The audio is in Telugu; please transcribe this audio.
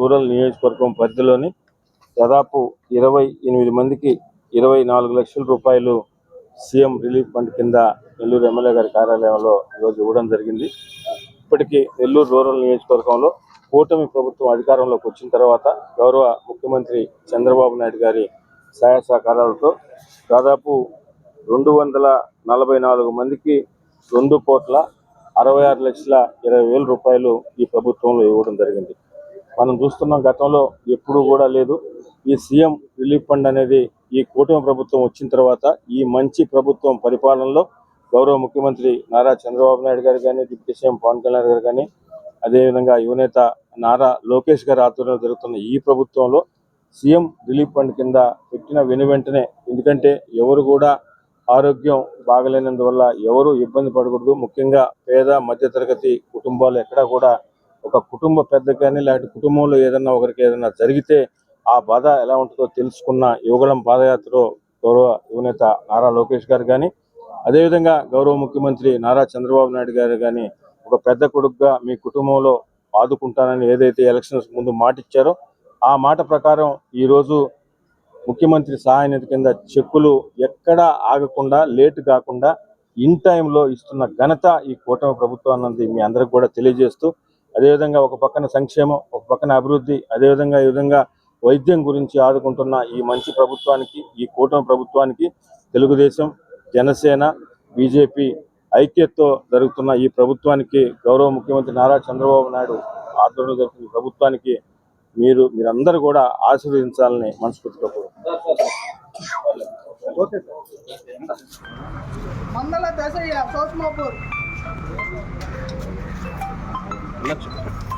రూరల్ నియోజకవర్గం పరిధిలోని దాదాపు ఇరవై ఎనిమిది మందికి ఇరవై నాలుగు లక్షల రూపాయలు సీఎం రిలీఫ్ ఫండ్ కింద నెల్లూరు ఎమ్మెల్యే గారి కార్యాలయంలో ఈరోజు ఇవ్వడం జరిగింది. ఇప్పటికీ నెల్లూరు రూరల్ నియోజకవర్గంలో కూటమి ప్రభుత్వం అధికారంలోకి వచ్చిన తర్వాత గౌరవ ముఖ్యమంత్రి చంద్రబాబు నాయుడు గారి సహాయ సహకారాలతో దాదాపు రెండు వందల నలభై నాలుగు మందికి రెండు కోట్ల అరవై ఆరు లక్షల ఇరవై వేల రూపాయలు ఈ ప్రభుత్వంలో ఇవ్వడం జరిగింది. మనం చూస్తున్నాం గతంలో ఎప్పుడూ కూడా లేదు. ఈ సీఎం రిలీఫ్ ఫండ్ అనేది ఈ కూటమి ప్రభుత్వం వచ్చిన తర్వాత ఈ మంచి ప్రభుత్వం పరిపాలనలో గౌరవ ముఖ్యమంత్రి నారా చంద్రబాబు నాయుడు గారు కానీ డిప్యూటీ సీఎం పవన్ కళ్యాణ్ గారు కానీ అదేవిధంగా యువనేత నారా లోకేష్ గారి ఆధ్వర్యంలో జరుగుతున్న ఈ ప్రభుత్వంలో సీఎం రిలీఫ్ ఫండ్ కింద పెట్టిన వెను వెంటనే ఎందుకంటే ఎవరు కూడా ఆరోగ్యం బాగలేనందువల్ల ఎవరు ఇబ్బంది పడకూడదు. ముఖ్యంగా పేద మధ్యతరగతి కుటుంబాలు ఎక్కడా కూడా ఒక కుటుంబ పెద్ద కానీ లేకపోతే కుటుంబంలో ఏదన్నా ఒకరికి ఏదన్నా జరిగితే ఆ బాధ ఎలా ఉంటుందో తెలుసుకున్న యువగళం పాదయాత్రలో గౌరవ యువనేత నారా లోకేష్ గారు కానీ అదేవిధంగా గౌరవ ముఖ్యమంత్రి నారా చంద్రబాబు నాయుడు గారు కానీ ఒక పెద్ద కొడుకుగా మీ కుటుంబంలో ఆదుకుంటానని ఏదైతే ఎలక్షన్స్ ముందు మాట ఇచ్చారో ఆ మాట ప్రకారం ఈరోజు ముఖ్యమంత్రి సహాయ నిధి కింద చెక్కులు ఎక్కడా ఆగకుండా లేట్ కాకుండా ఇన్ టైంలో ఇస్తున్న ఘనత ఈ కూటమి ప్రభుత్వం అన్నది మీ అందరికి కూడా తెలియజేస్తూ అదేవిధంగా ఒక పక్కన సంక్షేమం ఒక పక్కన అభివృద్ధి అదేవిధంగా ఈ విధంగా వైద్యం గురించి ఆదుకుంటున్న ఈ మంచి ప్రభుత్వానికి ఈ కూటమి ప్రభుత్వానికి తెలుగుదేశం జనసేన బీజేపీ ఐక్యతతో జరుగుతున్న ఈ ప్రభుత్వానికి గౌరవ ముఖ్యమంత్రి నారా చంద్రబాబు నాయుడు ఆధ్వర్యంలో జరుగుతున్న ప్రభుత్వానికి మీరు మీరందరూ కూడా ఆశీర్వదించాలని మనస్ఫూర్తిగా కోరుకుంటున్నాను. Let's go.